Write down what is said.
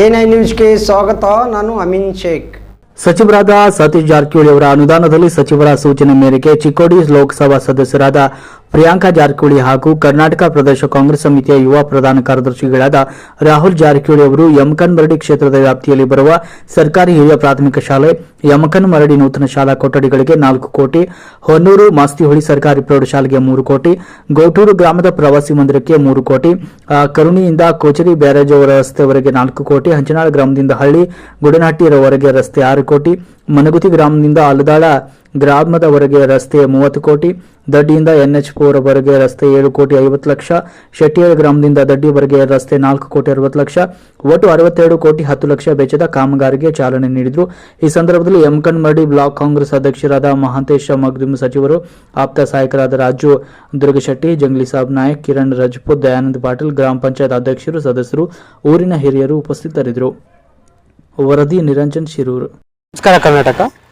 N I ನ್ಯೂಸ್ಗೆ ಸ್ವಾಗತ. ನಾನು ಅಮಿನ್ ಶೇಖ್. ಸಚಿವರಾದ ಸತೀಶ್ ಜಾರಕಿಹೊಳಿ ಅವರ ಅನುದಾನದಲ್ಲಿ ಸಚಿವರ ಸೂಚನೆ ಮೇರೆಗೆ ಚಿಕ್ಕೋಡಿ ಲೋಕಸಭಾ ಸದಸ್ಯರಾದ ಪ್ರಿಯಾಂಕಾ ಜಾರಕಿಹೊಳಿ ಹಾಗೂ ಕರ್ನಾಟಕ ಪ್ರದೇಶ ಕಾಂಗ್ರೆಸ್ ಸಮಿತಿಯ ಯುವ ಪ್ರಧಾನ ಕಾರ್ಯದರ್ಶಿಗಳಾದ ರಾಹುಲ್ ಜಾರಕಿಹೊಳಿ ಅವರು ಯಮಕನ್ಮರಡಿ ಕ್ಷೇತ್ರದ ವ್ಯಾಪ್ತಿಯಲ್ಲಿ ಬರುವ ಸರ್ಕಾರಿ ಹಿರಿಯ ಪ್ರಾಥಮಿಕ ಶಾಲೆ, ಯಮಕನ್ ಮರಡಿ ನೂತನ ಶಾಲಾ ಕೊಠಡಿಗಳಿಗೆ ನಾಲ್ಕು ಕೋಟಿ, ಹೊನ್ನೂರು ಮಾಸ್ತಿಹೊಳಿ ಸರ್ಕಾರಿ ಪ್ರೌಢಶಾಲೆಗೆ ಮೂರು ಕೋಟಿ, ಗೋಟೂರು ಗ್ರಾಮದ ಪ್ರವಾಸಿ ಮಂದಿರಕ್ಕೆ ಮೂರು ಕೋಟಿ ಕರುಣಿಯಿಂದ ಕೋಚರಿ ಬ್ಯಾರೇಜ್ ರಸ್ತೆವರೆಗೆ ನಾಲ್ಕು ಕೋಟಿ, ಹಂಚನಾಳ ಗ್ರಾಮದಿಂದ ಹಳ್ಳಿ ಗುಡನಹಟ್ಟಿಯವರೆಗೆ ರಸ್ತೆ ಆರು ಕೋಟಿ, ಮನಗುತಿ ಗ್ರಾಮದಿಂದ ಆಲದಾಳ ಗ್ರಾಮದವರೆಗೆ ರಸ್ತೆ ಮೂವತ್ತು ಕೋಟಿ, ದಡ್ಡಿಯಿಂದ ಎನ್ಎಚ್ ಫೋರ್ ವರೆಗೆ ರಸ್ತೆ ಏಳು ಕೋಟಿ ಐವತ್ತು ಲಕ್ಷ ಶೆಟ್ಟಿಯಲ್ ಗ್ರಾಮದಿಂದ ದಡ್ಡಿವರೆಗೆ ರಸ್ತೆ ನಾಲ್ಕು ಕೋಟಿ ಅರವತ್ತು ಲಕ್ಷ, ಒಟ್ಟು ಅರವತ್ತೆರಡು ಕೋಟಿ ಹತ್ತು ಲಕ್ಷ ವೆಚ್ಚದ ಕಾಮಗಾರಿಗೆ ಚಾಲನೆ ನೀಡಿದರು. ಈ ಸಂದರ್ಭದಲ್ಲಿ ಎಂಕಣ್ಮಡಿ ಬ್ಲಾಕ್ ಕಾಂಗ್ರೆಸ್ ಅಧ್ಯಕ್ಷರಾದ ಮಹಾಂತೇಶ ಮಗ್ರಿಮ್ ಸಚಿವರು, ಆಪ್ತ ಸಹಾಯಕರಾದ ರಾಜು ದುರ್ಗಶೆಟ್ಟಿ, ಜಂಗ್ಲಿ ಸಾಬ್ ನಾಯಕ್, ಕಿರಣ್ ರಜಪೂತ್, ದಯಾನಂದ್ ಪಾಟೀಲ್, ಗ್ರಾಮ ಪಂಚಾಯತ್ ಅಧ್ಯಕ್ಷರು, ಸದಸ್ಯರು, ಊರಿನ ಹಿರಿಯರು ಉಪಸ್ಥಿತರಿದ್ದರು. ವರದಿ ನಿರಂಜನ್ ಶಿರೂರು. ನಮಸ್ಕಾರ ಕರ್ನಾಟಕ.